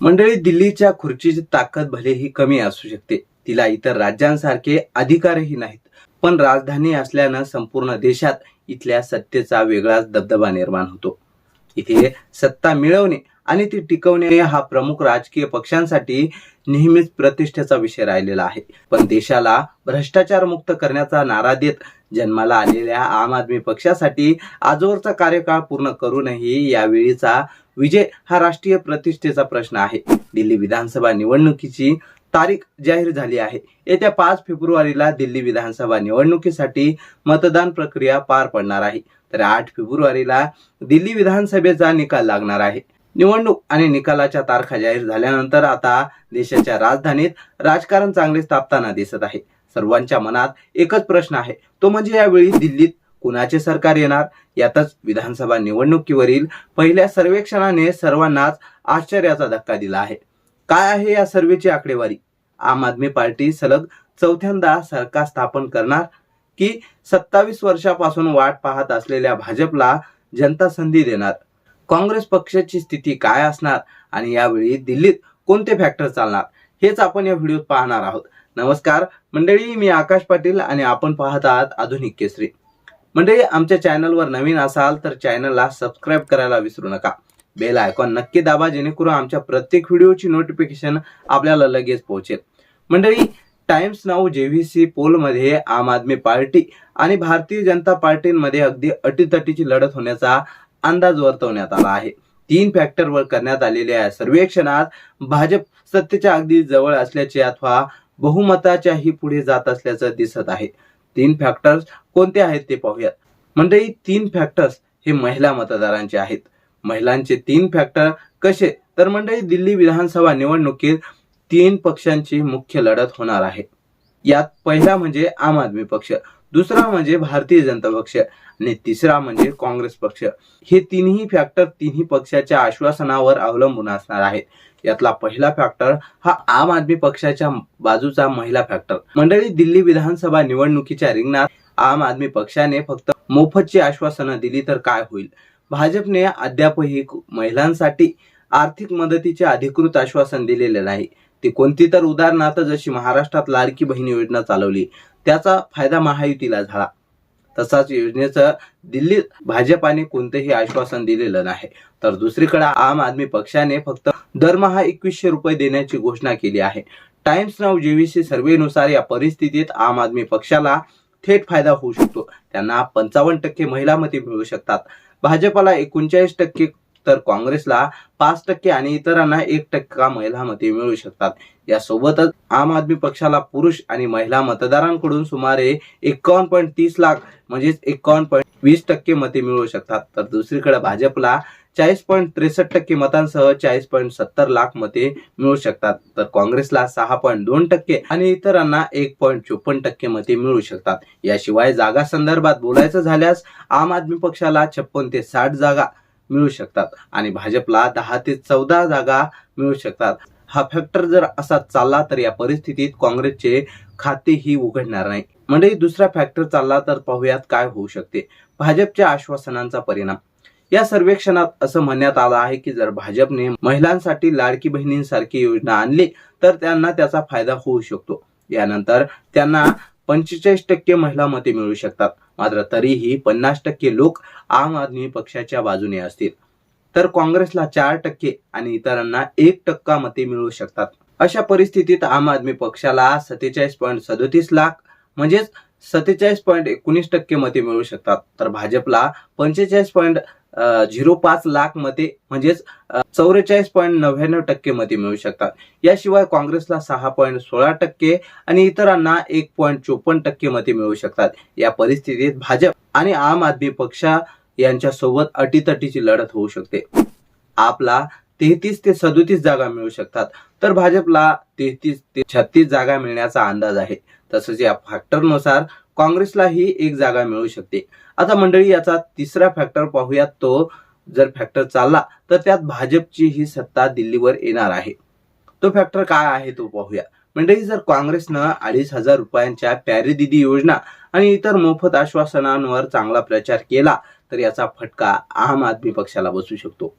मंडळी दिल्लीच्या खुर्चीची ताकद भलेही कमी असू शकते तिला इतर राज्यांसारखे अधिकारही नाहीत. पण राजधानी असल्यानं संपूर्ण देशात इथल्या सत्तेचा वेगळाच दबदबा निर्माण होतो. इथे सत्ता मिळवणे आणि ती टिकवणे हा प्रमुख राजकीय पक्षांसाठी नेहमीच प्रतिष्ठेचा विषय राहिलेला आहे. पण देशाला भ्रष्टाचार मुक्त करण्याचा नारा देत जन्माला आलेल्या आम आदमी पक्षासाठी आजवरचा कार्यकाळ पूर्ण करूनही यावेळीचा विजय हा राष्ट्रीय प्रतिष्ठेचा प्रश्न आहे. दिल्ली विधानसभा निवडणुकीची तारीख जाहीर झाली आहे. येत्या पाच फेब्रुवारीला दिल्ली विधानसभा निवडणुकीसाठी मतदान प्रक्रिया पार पडणार आहे. तर आठ फेब्रुवारीला दिल्ली विधानसभेचा निकाल लागणार आहे. निवडणूक आणि निकालाच्या तारखा जाहीर झाल्यानंतर आता देशाच्या राजधानीत राजकारण चांगले तापताना दिसत आहे. सर्वांच्या मनात एकच प्रश्न आहे. तो म्हणजे यावेळी दिल्लीत कुणाचे सरकार येणार? यातच विधानसभा निवडणुकीवरील पहिल्या सर्वेक्षणाने सर्वांनाच आश्चर्याचा धक्का दिला आहे. काय आहे या सर्वेची आकडेवारी? आम आदमी पार्टी सलग चौथ्यांदा सरकार स्थापन करणार? की सत्तावीस वर्षापासून वाट पाहत असलेल्या भाजपला जनता संधी देणार? काँग्रेस पक्षाची स्थिती काय असणार? आणि यावेळी दिल्लीत कोणते फॅक्टर चालणार? हेच आपण या व्हिडिओत पाहणार आहोत. नमस्कार मंडळी मी आकाश पाटील आणि आपण पाहत आहात आधुनिक केसरी. मंडळी आमच्या चॅनलवर नवीन असाल तर चॅनलला सबस्क्राईब करायला विसरू नका. बेल आयकॉन नक्की दाबा जेणेकरून आमच्या प्रत्येक व्हिडिओची नोटिफिकेशन आपल्याला लगेच पोहोचेल. मंडळी टाइम्स नाऊ जेव्हीसी पोलमध्ये आम आदमी पार्टी आणि भारतीय जनता पार्टीमध्ये अगदी अटीतटीची लढत होण्याचा अंदाज वर्तवण्यात आला आहे. तीन फॅक्टरवर करण्यात आलेल्या या सर्वेक्षणात भाजप सत्तेच्या अगदी जवळ असल्याचे अथवा बहुमताच्याही पुढे जात असल्याचं दिसत आहे. तीन फॅक्टर्स कोणते आहेत ते पाहूयात. मंडळी तीन फॅक्टर्स हे महिला मतदारांचे आहेत. महिलांचे तीन फॅक्टर कसे? तर मंडळी दिल्ली विधानसभा निवडणुकीत तीन पक्षांची मुख्य लढत होणार आहे. यात पहिला म्हणजे आम आदमी पक्ष दुसरा म्हणजे भारतीय जनता पक्ष आणि तिसरा म्हणजे काँग्रेस पक्ष. हे तिन्ही फॅक्टर तिन्ही पक्षाच्या आश्वासनावर अवलंबून असणार आहेत. यातला पहिला फॅक्टर हा आम आदमी पक्षाच्या बाजूचा महिला फॅक्टर मंडळी दिल्ली विधानसभा निवडणुकीच्या रिंगणात आम आदमी पक्षाने फक्त मोफतची आश्वासनं दिली तर काय होईल? भाजपने अद्यापही महिलांसाठी आर्थिक मदतीचे अधिकृत आश्वासन दिलेले नाही. ती कोणती तर उदाहरणार्थ जशी महाराष्ट्रात लाडकी बहीण योजना चालवली त्याचा फायदा महायुतीला झाला. तसाच योजनेचं दिल्लीत भाजपाने कोणतेही आश्वासन दिलेलं नाही. तर दुसरीकडे आम आदमी पक्षाने फक्त दरमहा एकवीसशे रुपये देण्याची घोषणा केली आहे. टाइम्स नाव जेवीसी सर्वेनुसार या परिस्थितीत आम आदमी पक्षाला थेट फायदा होऊ शकतो. त्यांना पंचावन्न टक्के महिला मते मिळू शकतात. भाजपाला एकोणचाळीस टक्के तर काँग्रेसला पाच टक्के आणि इतरांना एक टक्का महिला मते मिळू शकतात. यासोबतच आम आदमी पक्षाला पुरुष आणि महिला मतदारांकडून सुमारे एकावन्न पॉईंट तीस लाख म्हणजेच एकावन्न पॉईंट वीस टक्के मते मिळू शकतात. तर दुसरीकडे भाजपला चाळीस पॉईंट त्रेसष्ट टक्के मतांसह चाळीस पॉईंट सत्तर लाख मते मिळू शकतात. तर काँग्रेसला सहा पॉईंट दोन टक्के आणि इतरांना एक पॉईंट चोपन्न टक्के मते मिळू शकतात. याशिवाय जागा संदर्भात बोलायचं झाल्यास आम आदमी पक्षाला छप्पन ते साठ जागा मिळू शकतात. आणि भाजपला दहा ते चौदा जागा मिळू शकतात. हा फॅक्टर जर असा चालला तर या परिस्थितीत काँग्रेसचे खातेही उघडणार नाही. म्हणजे दुसरा फॅक्टर चालला तर पाहूयात काय होऊ शकते. भाजपच्या आश्वासनांचा परिणाम. या सर्वेक्षणात असं म्हणण्यात आलं आहे की जर भाजपने महिलांसाठी लाडकी बहिणींसारखी योजना आणली तर त्यांना त्याचा फायदा होऊ शकतो. यानंतर त्यांना पंचेचाळीस टक्के महिला मते मिळू शकतात. मात्र तरीही पन्नास टक्के लोक आम आदमी पक्षाच्या बाजूने असतील. तर काँग्रेसला चार टक्के आणि इतरांना एक टक्का मते मिळू शकतात. अशा परिस्थितीत आम आदमी पक्षाला सत्तेचाळीस पॉईंट सदोतीस लाख म्हणजेच सत्तेचाळीस पॉईंट एकोणीस टक्के मते मिळू शकतात. तर भाजपला पंचेचाळीस पॉईंट झिरो पाच लाख मते म्हणजेच चौवेचाळीस पॉईंट नव्याण्णव टक्के मते मिळू शकतात. याशिवाय काँग्रेसला सहा पॉईंट सोळा टक्के आणि इतरांना एक पॉईंट चोपन्न टक्के मते मिळू शकतात. या परिस्थितीत भाजप आणि आम आदमी पक्ष यांच्यासोबत अटीतटीची लढत होऊ शकते. आपला तेहतीस ते सदोतीस जागा मिळू शकतात. तर भाजपला तेहतीस ते छत्तीस जागा मिळण्याचा अंदाज आहे. तसंच या फॅक्टरनुसार काँग्रेसलाही एक जागा मिळू शकते. आता मंडळी याचा तिसरा फॅक्टर पाहूयात तो जर फॅक्टर चालला तर त्यात भाजपची ही सत्ता दिल्लीवर येणार आहे. तो फॅक्टर काय आहे तो पाहूया. मंडळी जर काँग्रेसनं अडीच हजार रुपयांच्या प्यारी दिदी योजना आणि इतर मोफत आश्वासनांवर चांगला प्रचार केला तर याचा फटका आम आदमी पक्षाला बसू शकतो.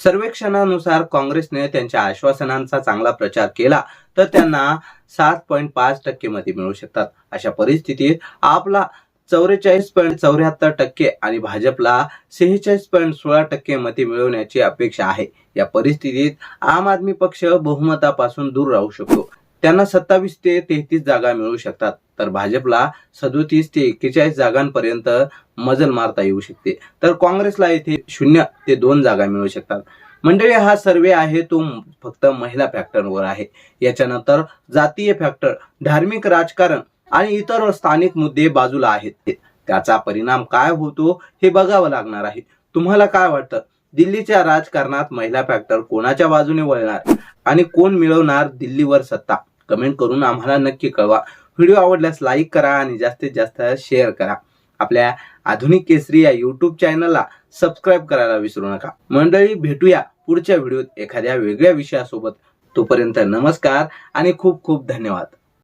सर्वेक्षणानुसार काँग्रेसने त्यांच्या आश्वासनांचा चांगला प्रचार केला तर त्यांना सात पॉईंट पाच टक्के मते मिळू शकतात. अशा परिस्थितीत आपला चौवेचाळीस पॉईंट चौऱ्याहत्तर टक्के आणि भाजपला सेहेचाळीस पॉईंट सोळा टक्के मते मिळवण्याची अपेक्षा आहे. या परिस्थितीत आम आदमी पक्ष बहुमतापासून दूर राहू शकतो. त्यांना सत्तावीस ते तेहतीस जागा मिळू शकतात. तर भाजपला सदोतीस ते एक्केचाळीस जागांपर्यंत मजल मारता येऊ शकते. तर काँग्रेसला येथे शून्य ते दोन जागा मिळू शकतात. मंडळी हा सर्वे आहे तो फक्त महिला फॅक्टरवर आहे. याच्यानंतर जातीय फॅक्टर धार्मिक राजकारण आणि इतर स्थानिक मुद्दे बाजूला आहेत. त्याचा परिणाम काय होतो हे बघावं लागणार आहे. तुम्हाला काय वाटतं? दिल्लीच्या राजकारणात महिला फॅक्टर कोणाच्या बाजूने वळणार आणि कोण मिळवणार दिल्लीवर सत्ता? कमेंट करून आम्हाला नक्की कळवा. व्हिडिओ आवडल्यास लाईक करा आणि जास्तीत जास्त शेअर करा. आपल्या आधुनिक केसरी या युट्यूब चॅनलला सबस्क्राईब करायला विसरू नका. मंडळी भेटूया पुढच्या व्हिडिओत एखाद्या वेगळ्या विषयासोबत. तोपर्यंत नमस्कार आणि खूप खूप धन्यवाद.